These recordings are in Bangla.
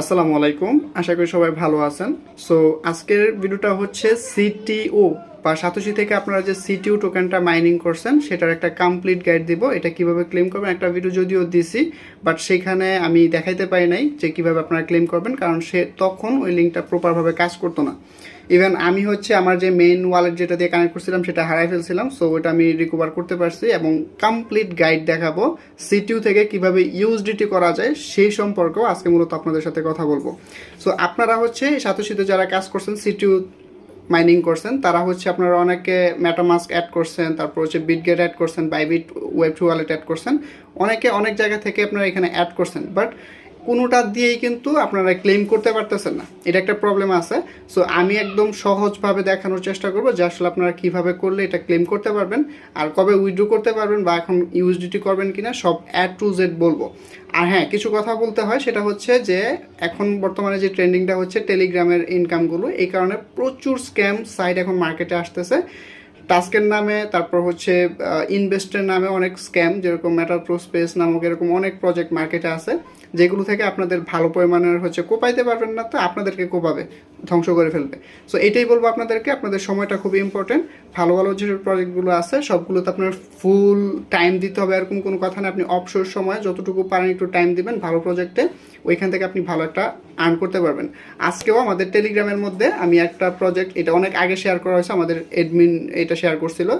আসসালামু আলাইকুম। আশা করি সবাই ভালো আছেন। সো আজকের ভিডিওটা হচ্ছে সিটিও বা সাতোশি থেকে আপনারা যে সিটিও টোকেনটা মাইনিং করছেন, সেটার একটা কমপ্লিট গাইড দিব। এটা কীভাবে ক্লেম করবেন, একটা ভিডিও যদিও দিছি বাট সেখানে আমি দেখাইতে পারি নাই যে কীভাবে আপনারা ক্লেম করবেন, কারণ সে তখন ওই লিঙ্কটা প্রপারভাবে কাজ করতো না। ইভেন আমি হচ্ছে আমার যে মেইন ওয়ালেট যেটা দিয়ে কানেক্ট করছিলাম, সেটা হারাই ফেলছিলাম সো ওটা আমি রিকভার করতে পারছি এবং কমপ্লিট গাইড দেখাবো সিটিউ থেকে কীভাবে ইউএসডিটি করা যায়, সেই সম্পর্কেও আজকে মূলত আপনাদের সাথে কথা বলব। সো আপনারা হচ্ছে সাথে সাথে যারা কাজ করছেন সিটিউ মাইনিং করছেন, তারা হচ্ছে আপনারা অনেকে মেটামাস্ক অ্যাড করছেন, তারপর হচ্ছে বিটগেট অ্যাড করছেন Bybit web two wallet add করছেন, অনেকে অনেক জায়গা থেকে আপনারা এখানে অ্যাড করছেন বাট কোনোটা দিয়েই কিন্তু আপনারা ক্লেম করতে পারতেছেন না। এটা একটা প্রবলেম আছে। সো আমি একদম সহজভাবে দেখানোর চেষ্টা করব যে আসলে আপনারা কীভাবে করলে এটা ক্লেম করতে পারবেন আর কবে উইথড্র করতে পারবেন বা এখন ইউএসডিটি করবেন কিনা, সব অ্যাড টু জেড বলব। আর হ্যাঁ কিছু কথা বলতে হয়, সেটা হচ্ছে যে এখন বর্তমানে যে ট্রেন্ডিংটা হচ্ছে টেলিগ্রামের ইনকামগুলো এই কারণে প্রচুর স্ক্যাম সাইট এখন মার্কেটে আসতেছে। টাস্কের নামে, তারপর হচ্ছে ইনভেস্টের নামে অনেক স্ক্যাম যেরকম ম্যাটার প্রোস্পেস নামক এরকম অনেক প্রজেক্ট মার্কেটে আছে। যেগুলো থেকে আপনাদের ভালো পরিমাণের হচ্ছে কোপাইতে পারবেন না তো আপনাদেরকে কোপাবে। ধ্বংস করে ফেলবে। সো এটাই বলব আপনাদেরকে, আপনাদের সময়টা খুবই ইম্পর্টেন্ট ভালো ভালো যে প্রজেক্টগুলো আছে, সবগুলোতে আপনার ফুল টাইম দিতে হবে, এরকম কোনো কথা না আপনি অবসর সময় যতটুকু পারেন একটু টাইম দিবেন ভালো প্রজেক্টে ওইখান থেকে আপনি ভালো একটা আর্ন করতে পারবেন। আজকেও আমাদের টেলিগ্রামের মধ্যে আমি একটা প্রজেক্ট এটা অনেক আগে শেয়ার করা হয়েছে, আমাদের এডমিন এটা শেয়ার করছিল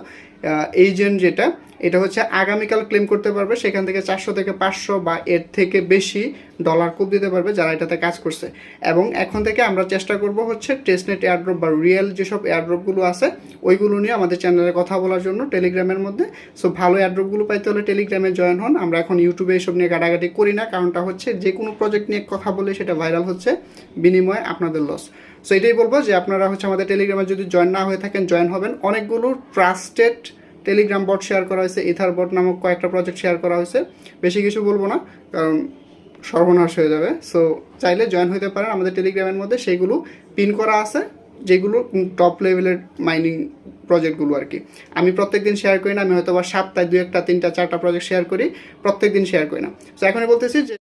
এইজেন্ট যেটা, এটা হচ্ছে আগামীকাল ক্লেম করতে পারবে। সেখান থেকে চারশো থেকে পাঁচশো বা এর থেকে বেশি ডলার কুপ দিতে পারবে যারা এটাতে কাজ করছে। এবং এখন থেকে আমরা চেষ্টা করব হচ্ছে টেস্টনেট এয়ারড্রপ বা রিয়েল যেসব এয়ারড্রপগুলো আছে, ওইগুলো নিয়ে আমাদের চ্যানেলে কথা বলার জন্য টেলিগ্রামের মধ্যে। সো ভালো এয়ারড্রপগুলো পাইতে হলে টেলিগ্রামে জয়েন হন। আমরা এখন ইউটিউবে এসব নিয়ে গাটাগাটি করি না, কারণটা হচ্ছে যে কোনো প্রজেক্ট নিয়ে কথা বলে সেটা ভাইরাল হচ্ছে, বিনিময়ে আপনাদের লস সো এটাই বলব যে আপনারা হচ্ছে আমাদের টেলিগ্রামে যদি জয়েন না হয়ে থাকেন জয়েন হবেন। অনেকগুলো ট্রাস্টেড টেলিগ্রাম বট শেয়ার করা হয়েছে। ইথার বট নামক কয়েকটা প্রজেক্ট শেয়ার করা হয়েছে। বেশি কিছু বলব না, কারণ সর্বনাশ হয়ে যাবে। সো চাইলে জয়েন হতে পারেন। আমাদের টেলিগ্রামের মধ্যে সেইগুলো পিন করা আছে, যেগুলো টপ লেভেলের মাইনিং প্রজেক্টগুলো আর কি। আমি প্রত্যেক দিন শেয়ার করি না, আমি হয়তো বা সপ্তাহে দু একটা, তিনটা, চারটা প্রজেক্ট শেয়ার করি প্রত্যেক দিন শেয়ার করি না। তো এখনই বলতেছি যে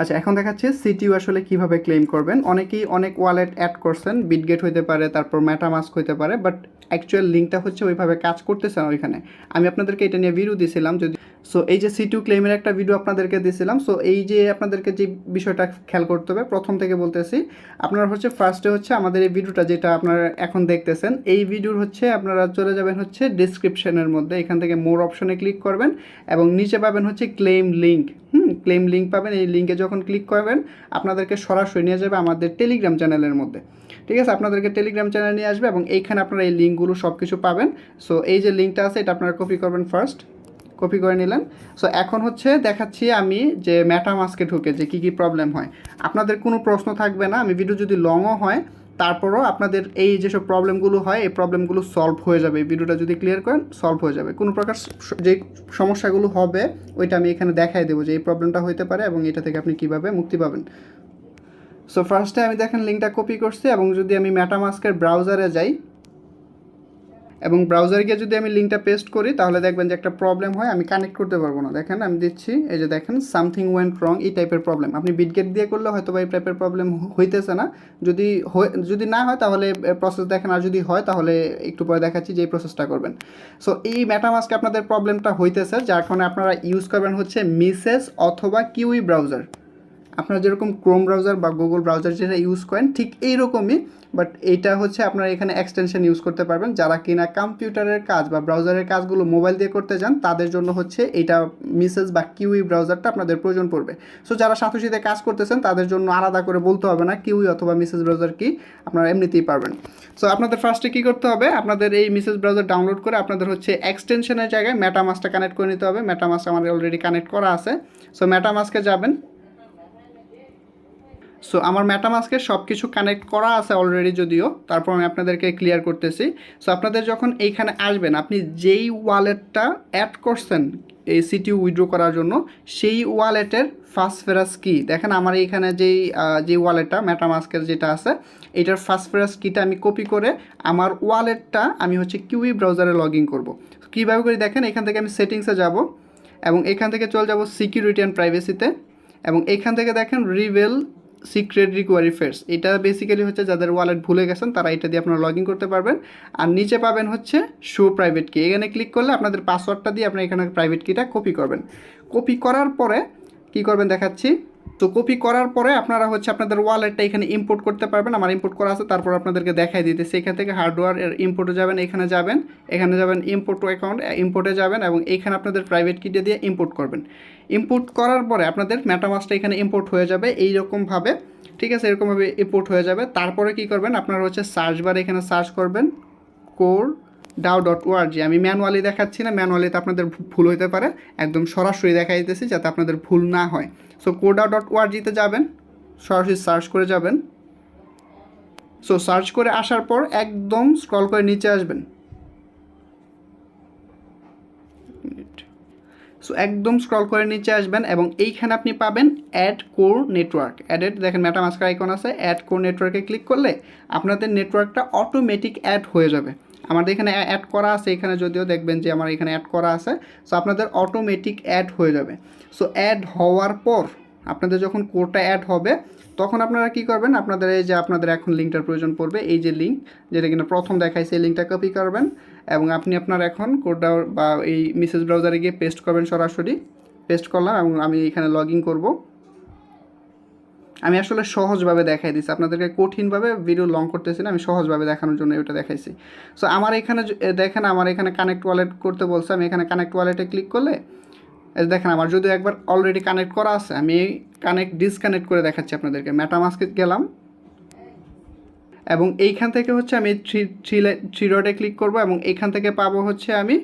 আচ্ছা এখন দেখাচ্ছে সিটিউ আসলে কীভাবে ক্লেম করবেন। অনেকেই অনেক ওয়ালেট অ্যাড করছেন বিটগেট হইতে পারে, তারপর ম্যাটামাস্ক হইতে পারে বাট অ্যাকচুয়াল লিঙ্কটা হচ্ছে ওইভাবে কাজ করতেছে না ওইখানে। আমি আপনাদেরকে এটা নিয়ে ভিডিও দিয়েছিলাম যদি সো এই যে সিটিউ ক্লেমের একটা ভিডিও আপনাদেরকে দিয়েছিলাম সো এই যে আপনাদেরকে যে বিষয়টা খেয়াল করতে হবে, প্রথম থেকে বলতেছি, আপনারা হচ্ছে ফার্স্টে হচ্ছে আমাদের এই ভিডিওটা যেটা আপনারা এখন দেখতেছেন, এই ভিডিওর হচ্ছে আপনারা চলে যাবেন হচ্ছে ডিসক্রিপশনের মধ্যে, এখান থেকে মোর অপশনে ক্লিক করবেন, এবং নিচে পাবেন হচ্ছে claim link hmm claim link পাবেন। এই লিঙ্কে যখন ক্লিক করবেন, আপনাদেরকে সরাসরি নিয়ে যাবে আমাদের টেলিগ্রাম চ্যানেলের মধ্যে। ঠিক আছে? আপনাদেরকে টেলিগ্রাম চ্যানেল নিয়ে আসবে এবং এইখানে আপনারা এই লিঙ্কগুলো সব কিছু পাবেন। সো এই যে লিঙ্কটা আছে, এটা আপনারা কপি করবেন ফার্স্ট কপি করে নিলেন। সো এখন হচ্ছে দেখাচ্ছি আমি যে ম্যাটামাস্কে ঢুকে যে কী কী প্রবলেম হয়। আপনাদের কোনো প্রশ্ন থাকবে না। আমি ভিডিও যদি লংও হয় তারপরও আপনাদের এই যেসব প্রবলেমগুলো হয়, এই প্রবলেমগুলো সলভ হয়ে যাবে। এই ভিডিওটা যদি ক্লিয়ার করেন সলভ হয়ে যাবে। কোনো প্রকার যে সমস্যাগুলো হবে, ওইটা আমি এখানে দেখাই দেবো যে এই প্রবলেমটা হইতে পারে এবং এটা থেকে আপনি কীভাবে মুক্তি পাবেন। সো ফার্স্টে আমি দেখেন লিঙ্কটা কপি করছি এবং যদি আমি ম্যাটামাস্কের ব্রাউজারে যাই এবং ব্রাউজারে গিয়ে যদি আমি লিঙ্কটা পেস্ট করি, তাহলে দেখবেন যে একটা প্রবলেম হয়, আমি কানেক্ট করতে পারব না। দেখেন, আমি দিচ্ছি, এই যে দেখেন সামথিং ওয়েন্ট রং এই টাইপের প্রবলেম আপনি বিটগেট দিয়ে করলে হয়তো বা এই টাইপের প্রবলেম হইতেছে না। যদি যদি না হয়, তাহলে প্রসেস দেখেন, আর যদি হয়, তাহলে একটু পরে দেখাচ্ছি যে এই প্রসেসটা করবেন। সো এই ম্যাটামাস্কে আপনাদের প্রবলেমটা হইতেছে, যার কারণে আপনারা ইউজ করবেন হচ্ছে মিসেস অথবা কিউই ব্রাউজার আপনারা যেরকম ক্রোম ব্রাউজার বা গুগল ব্রাউজার যেটা ইউজ করেন, ঠিক এইরকমই বাট এইটা হচ্ছে আপনারা এখানে এক্সটেনশন ইউজ করতে পারবেন। যারা কিনা কম্পিউটারের কাজ বা ব্রাউজারের কাজগুলো মোবাইল দিয়ে করতে যান তাদের জন্য হচ্ছে এইটা মিসেস বা কিউই ব্রাউজারটা আপনাদের প্রয়োজন পড়বে। সো যারা সাথে কাজ করতেছেন, তাদের জন্য আলাদা করে বলতে হবে না কিউই অথবা মিসেস ব্রাউজার কি আপনারা এমনিতেই পারবেন। সো আপনাদের ফার্স্টে কী করতে হবে? আপনাদের এই মিসেস ব্রাউজার ডাউনলোড করে আপনাদের হচ্ছে এক্সটেনশনের জায়গায় মেটামাসটা কানেক্ট করে নিতে হবে। মেটামাস আমার অলরেডি কানেক্ট করা আছে। সো মেটামাসকে যাবেন। সো আমার ম্যাটামাস্কের সব কিছু কানেক্ট করা আছে অলরেডি যদিও, তারপর আমি আপনাদেরকে ক্লিয়ার করতেছি। সো আপনাদের যখন এইখানে আসবেন, আপনি যেই ওয়ালেটটা অ্যাড করছেন, এই সিটি উইথড্র করার জন্য, সেই ওয়ালেটের ফার্স্ট ফেরাস কি দেখেন আমার এইখানে যেই যে ওয়ালেটটা ম্যাটামাস্কের যেটা আছে, এটার ফার্স্ট ফেরাস কিটা আমি কপি করে আমার ওয়ালেটটা আমি হচ্ছে কিউই ব্রাউজারে লগ ইন করব। কীভাবে করে দেখেন, এখান থেকে আমি সেটিংসে যাব এবং এখান থেকে চলে যাব সিকিউরিটি অ্যান্ড প্রাইভেসিতে এবং এখান থেকে দেখেন রিভেল সিক্রেট রিকোয়ারি ফেয়ার্স এটা বেসিক্যালি হচ্ছে যাদের ওয়ালেট ভুলে গেছেন, তারা এটা দিয়ে আপনারা লগ ইন করতে পারবেন। আর নিচে পাবেন হচ্ছে শো প্রাইভেট কি এখানে ক্লিক করলে আপনাদের পাসওয়ার্ডটা দিয়ে আপনার এখানে প্রাইভেট কিটা কপি করবেন। কপি করার পরে কি করবেন দেখাচ্ছি? তো কপি করার পরে আপনারা হচ্ছে আপনাদের ওয়ালেটটা এখানে ইম্পোর্ট করতে পারবেন। আমার ইম্পোর্ট করা আছে, তারপর আপনাদেরকে দেখাই দিতেছি। এখান থেকে হার্ডওয়্যার ইম্পোর্টে যাবেন, এখানে যাবেন এখানে যাবেন ইম্পোর্ট অ্যাকাউন্ট ইম্পোর্টে যাবেন এবং এইখানে আপনাদের প্রাইভেট কিটে দিয়ে ইম্পোর্ট করবেন। ইম্পোর্ট করার পরে আপনাদের ম্যাটামাসটা এখানে ইম্পোর্ট হয়ে যাবে এইরকমভাবে, ঠিক আছে? এরকমভাবে ইম্পোর্ট হয়ে যাবে। তারপরে কি করবেন? আপনারা হচ্ছে সার্চ বার এখানে সার্চ করবেন কোর ডাও ডট ওআরজি আমি ম্যানুয়ালি দেখাচ্ছি না ম্যানুয়ালিতে আপনাদের ভুল হতে পারে। একদম সরাসরি দেখা দিতেছি যাতে আপনাদের ভুল না হয়। সো কোডাও ডট ওআরজিতে যাবেন, সরাসরি সার্চ করে যাবেন। সো সার্চ করে আসার পর একদম স্ক্রল করে নিচে আসবেন। সো একদম স্ক্রল করে নিচে আসবেন এবং এইখানে আপনি পাবেন অ্যাড কোর নেটওয়ার্ক অ্যাডেড দেখেন মেটামাস্কার আইকন আছে অ্যাড কোর নেটওয়ার্কে ক্লিক করলে আপনাদের নেটওয়ার্কটা অটোমেটিক অ্যাড হয়ে যাবে। আমাদের এখানে অ্যাড করা আছে, এখানে যদিও দেখবেন যে আমার এখানে অ্যাড করা আছে সো আপনাদের অটোমেটিক অ্যাড হয়ে যাবে। সো অ্যাড হওয়ার পর আপনাদের যখন কোডটা অ্যাড হবে, তখন আপনারা কি করবেন? আপনাদের এই যে আপনাদের এখন লিঙ্কটার প্রয়োজন পড়বে, এই যে লিঙ্ক যেটা কিনা প্রথম দেখাইছে এই লিঙ্কটা কপি করবেন এবং আপনি আপনার এখন কোডটা বা এই মেসেজ ব্রাউজারে গিয়ে পেস্ট করবেন সরাসরি। পেস্ট করলাম এবং আমি এখানে লগ ইন করব। আমি আসলে সহজভাবে দেখাই দিচ্ছি আপনাদেরকে কঠিনভাবে ভিডিও লং করতেছি না, আমি সহজভাবে দেখানোর জন্য এটা দেখাইছি। সো আমার এখানে দেখেন আমার এখানে কানেক্ট ওয়ালেট করতে বলছে, আমি এখানে কানেক্ট ওয়ালেটে ক্লিক করলে দেখেন আমার যদি একবার অলরেডি কানেক্ট করা আছে, আমি কানেক্ট ডিসকানেক্ট করে দেখাচ্ছি আপনাদেরকে। মেটামাস্কে গেলাম। এবং এইখান থেকে হচ্ছে আমি থ্রি থ্রি থ্রি ক্লিক করব এবং এইখান থেকে পাবো হচ্ছে আমি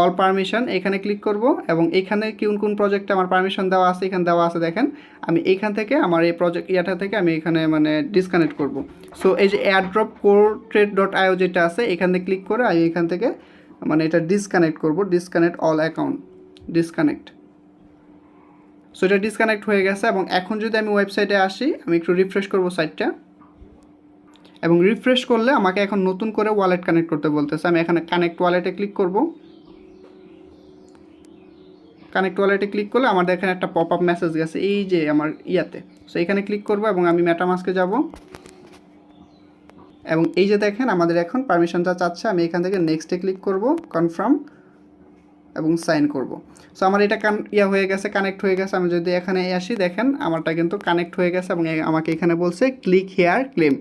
অল পারমিশন এখানে ক্লিক করব এবং এখানে কোন কোন প্রজেক্টে আমার পারমিশন দেওয়া আছে, এখানে দেওয়া আছে দেখেন। আমি এইখান থেকে আমার এই প্রজেক্ট ইয়াটা থেকে আমি এখানে মানে ডিসকানেক্ট করব। সো এই যে airdrop core trade dot IO যেটা আছে, এখানে ক্লিক করে আমি এখান থেকে মানে এটা ডিসকানেক্ট করব disconnect all account disconnect so এটা ডিসকানেক্ট হয়ে গেছে এবং এখন যদি আমি ওয়েবসাইটে আসি, আমি একটু রিফ্রেশ করব সাইটটা এবং রিফ্রেশ করলে আমাকে এখন নতুন করে ওয়ালেট কানেক্ট করতে বলতেছে। আমি এখানে কানেক্ট ওয়ালেটে ক্লিক করব। কানেক্ট ওয়ালেটে ক্লিক করলে আমাদের এখানে একটা পপ আপ মেসেজ গেছে, এই যে আমার ইয়াতে। সো এখানে ক্লিক করব এবং আমি মেটামাস্কে যাব। এবং এই যে দেখেন, আমাদের এখন পারমিশনটা চাচ্ছে, আমি এখান থেকে নেক্সটে ক্লিক করব কনফার্ম এবং সাইন করব। সো আমার এটা কান ইয়া হয়ে গেছে কানেক্ট হয়ে গেছে। আমি যদি এখানে আসি, দেখেন, আমারটা কিন্তু কানেক্ট হয়ে গেছে এবং আমাকে এখানে বলছে ক্লিক হেয়ার ক্লেম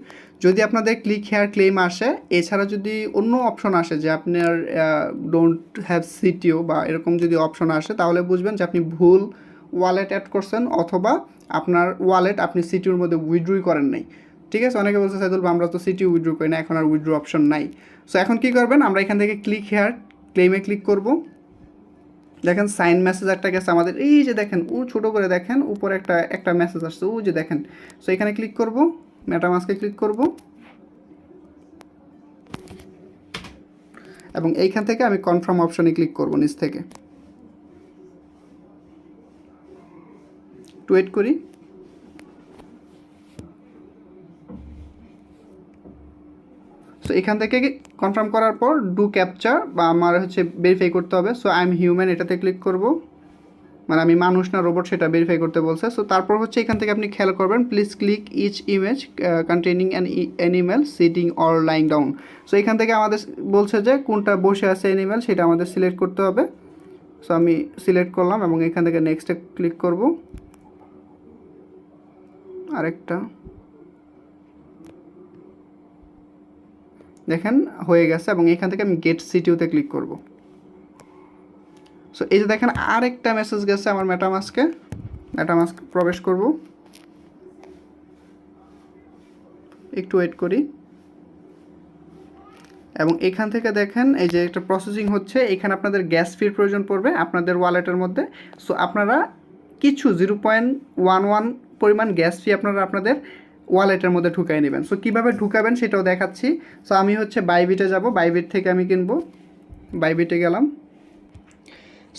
যদি আপনাদের ক্লিক হেয়ার ক্লেম আসে, এছাড়া যদি অন্য অপশন আসে যে আপনার ডোন্ট হ্যাভ সিটিও বা এরকম যদি অপশন আসে, তাহলে বুঝবেন যে আপনি ভুল ওয়ালেট অ্যাড করছেন অথবা আপনার ওয়ালেট আপনি সিটিওর মধ্যে উইথড্রই করেন নাই। ঠিক আছে? অনেকে বলছে, সাইদুল আমরা তো সিটি উইড্রু করি না, এখন আর উইড্রু অপশন নাই। সো এখন কি করবেন? আমরা এখান থেকে ক্লিক হেয়ার ক্লেমে ক্লিক করব। দেখেন সাইন মেসেজ একটা গেছে আমাদের, এই যে দেখেন, ও ছোট করে দেখেন, উপরে একটা একটা মেসেজ আসছে, ও যে দেখেন। সো এখানে ক্লিক করব মেটামাস্কে ক্লিক করব। এবং এইখান থেকে আমি কনফার্ম অপশনে ক্লিক করব নিচ থেকে। একটু ওয়েট করি। সো এখান থেকে কনফার্ম করার পর ডু ক্যাপচার বা আমার হচ্ছে ভেরিফাই করতে হবে। সো আই এম হিউম্যান এটাতে ক্লিক করব। মানে আমি মানুষ না রোবট সেটা ভেরিফাই করতে বলছে। সো তারপর হচ্ছে এখান থেকে আপনি খেয়াল করবেন please click each image containing an animal sitting or lying down so এখান থেকে আমাদের বলছে যে কোনটা বসে আছে অ্যানিমেল সেটা আমাদের সিলেক্ট করতে হবে। সো আমি সিলেক্ট করলাম এবং এখান থেকে নেক্সটে ক্লিক করব। আরেকটা। দেখেন, হয়ে গেছে এবং এখান থেকে আমি গেট সিটিউতে ক্লিক করব। সো এই যে দেখেন, আরেকটা মেসেজ গেছে আমার মেটামাস্কে মেটামাস্ক প্রবেশ করব। একটু ওয়েট করি। এবং এখান থেকে দেখেন, এই যে একটা প্রসেসিং হচ্ছে, এখানে আপনাদের গ্যাস ফির প্রয়োজন পড়বে আপনাদের ওয়ালেটের মধ্যে। সো আপনারা কিছু জিরো পয়েন্ট ওয়ান ওয়ান পরিমাণ গ্যাস ফি আপনারা আপনাদের ওয়ালেটের মধ্যে ঢুকাই নেবেন। সো কীভাবে ঢুকাবেন সেটাও দেখাচ্ছি। সো আমি হচ্ছে বাইবিটে যাব। বাইবিট থেকে আমি কিনবো। বাইবিটে গেলাম।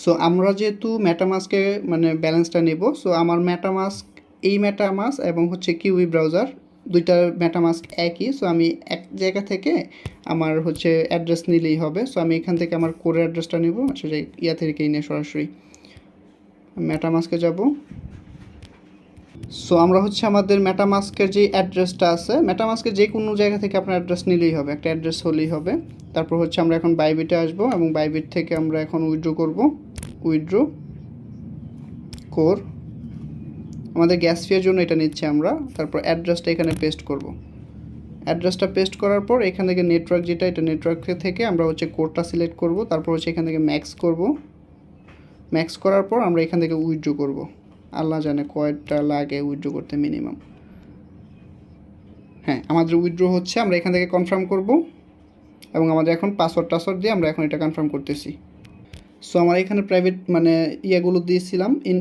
সো আমরা যেহেতু ম্যাটামাস্কে মানে ব্যালেন্সটা নেব সো আমার ম্যাটামাস্ক এই ম্যাটামাস্ক এবং হচ্ছে কিউই ব্রাউজার দুইটা ম্যাটামাস্ক একই। সো আমি এক জায়গা থেকে আমার হচ্ছে অ্যাড্রেস নিলেই হবে। সো আমি এখান থেকে আমার কোর অ্যাড্রেসটা নেব। সেটা ইয়া থেকেই নিয়ে সরাসরি। ম্যাটামাস্কে যাব। সো আমরা হচ্ছে আমাদের মেটামাস্কের যে অ্যাড্রেসটা আছে মেটামাস্কের যে কোনো জায়গা থেকে আপনার অ্যাড্রেস নিলেই হবে, একটা অ্যাড্রেস হলেই হবে। তারপর হচ্ছে আমরা এখন বাইবিটে আসব এবং বাইবিট থেকে আমরা এখন উইথড্র করব। উইথড্র কোর আমাদের গ্যাস ফিয়ের জন্য এটা নিচ্ছি আমরা। তারপর অ্যাড্রেসটা এখানে পেস্ট করব। অ্যাড্রেসটা পেস্ট করার পর এখান থেকে নেটওয়ার্ক যেটা, এটা নেটওয়ার্ক থেকে আমরা হচ্ছে কোডটা সিলেক্ট করব। তারপর হচ্ছে এখান থেকে ম্যাক্স করব। ম্যাক্স করার পর আমরা এখান থেকে উইথড্র করব। আল্লাহ জানে কয়টা লাগে উইথড্র করতে মিনিমাম। হ্যাঁ আমাদের উইথড্র হচ্ছে, আমরা এখান থেকে কনফার্ম করব, এবং আমাদের এখন পাসওয়ার্ড টাসওয়ার্ড দিয়ে আমরা এখন এটা কনফার্ম করতেছি। সো আমার এখানে প্রাইভেট মানে ইয়েগুলো দিয়েছিলাম ইন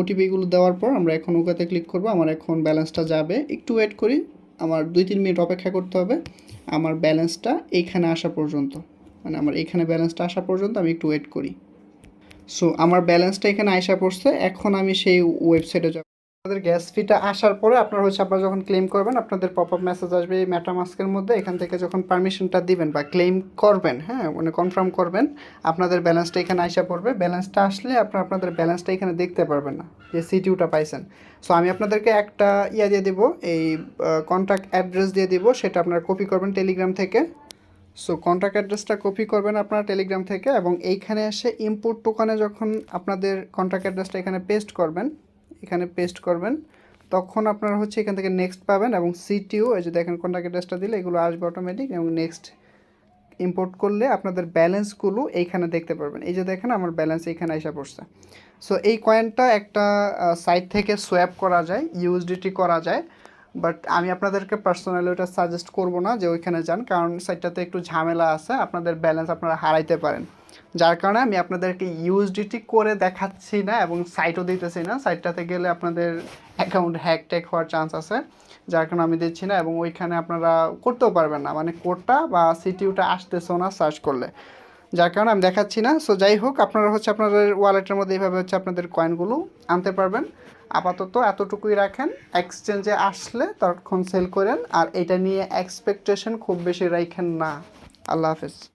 ওটিপিগুলো দেওয়ার পর আমরা এখন ওকাতে ক্লিক করব, আমার এখন ব্যালেন্সটা যাবে। একটু ওয়েট করি, আমার দুই তিন মিনিট অপেক্ষা করতে হবে, আমার ব্যালেন্সটা এইখানে আসা পর্যন্ত। মানে আমার এখানে ব্যালেন্সটা আসা পর্যন্ত আমি একটু ওয়েট করি। সো আমার ব্যালেন্সটা এখানে আসা পড়ছে। এখন আমি সেই ওয়েবসাইটে যাব। আপনাদের গ্যাস ফিটা আসার পরে আপনার হচ্ছে আপনারা যখন ক্লেম করবেন, আপনাদের পপ আপ মেসেজ আসবে এই মেটামাস্কের মধ্যে। এখান থেকে যখন পারমিশনটা দিবেন বা ক্লেম করবেন হ্যাঁ মানে কনফার্ম করবেন, আপনাদের ব্যালেন্সটা এখানে আসা পড়বে। ব্যালেন্সটা আসলে আপনারা আপনাদের ব্যালেন্সটা এখানে দেখতে পারবেন না, যে সিটিউটা পাইছেন। সো আমি আপনাদেরকে একটা ইয়া দিয়ে দেবো, এই কন্ট্যাক্ট অ্যাড্রেস দিয়ে দিব, সেটা আপনারা কপি করবেন টেলিগ্রাম থেকে। সো কন্ট্যাক্ট অ্যাড্রেসটা কপি করবেন আপনারা টেলিগ্রাম থেকে এবং এইখানে এসে ইম্পোর্ট টোকানে যখন আপনাদের কন্ট্যাক্ট অ্যাড্রেসটা এখানে পেস্ট করবেন, এখানে পেস্ট করবেন, তখন আপনারা হচ্ছে এখান থেকে নেক্সট পাবেন এবং সিটিও এই যে দেখেন কন্ট্যাক্ট অ্যাড্রেসটা দিলে এগুলো আসবে অটোমেটিক এবং নেক্সট ইম্পোর্ট করলে আপনাদের ব্যালেন্সগুলো এইখানে দেখতে পারবেন। এই যে দেখেন আমার ব্যালেন্স এইখানে এসে পড়ছে। সো এই কয়েনটা একটা সাইট থেকে সোয়াপ করা যায় ইউএসডিটি করা যায়। বাট আমি আপনাদেরকে পার্সোনালি ওটা সাজেস্ট করব না যে ওইখানে যান, কারণ সাইটটাতে একটু ঝামেলা আছে, আপনাদের ব্যালেন্স আপনারা হারাইতে পারেন। যার কারণে আমি আপনাদেরকে ইউএসডিটি করে দেখাচ্ছি না এবং সাইটও দিতেছি না। সাইটটাতে গেলে আপনাদের অ্যাকাউন্ট হ্যাক ট্যাক হওয়ার চান্স আছে, যার কারণে আমি দিচ্ছি না এবং ওইখানে আপনারা করতেও পারবেন না। মানে কোডটা বা সিটিউটা আসতেছেও না সার্চ করলে। যার কারণে আমি দেখাচ্ছি না। সো যাই হোক, আপনারা হচ্ছে আপনাদের ওয়ালেটের মধ্যে এইভাবে হচ্ছে আপনাদের কয়েনগুলো আনতে পারবেন। আপাতত এতটুকুই রাখেন। এক্সচেঞ্জে আসলে তখন সেল করেন। আর এটা নিয়ে এক্সপেকটেশন খুব বেশি রাখেন না। আল্লাহ হাফেজ।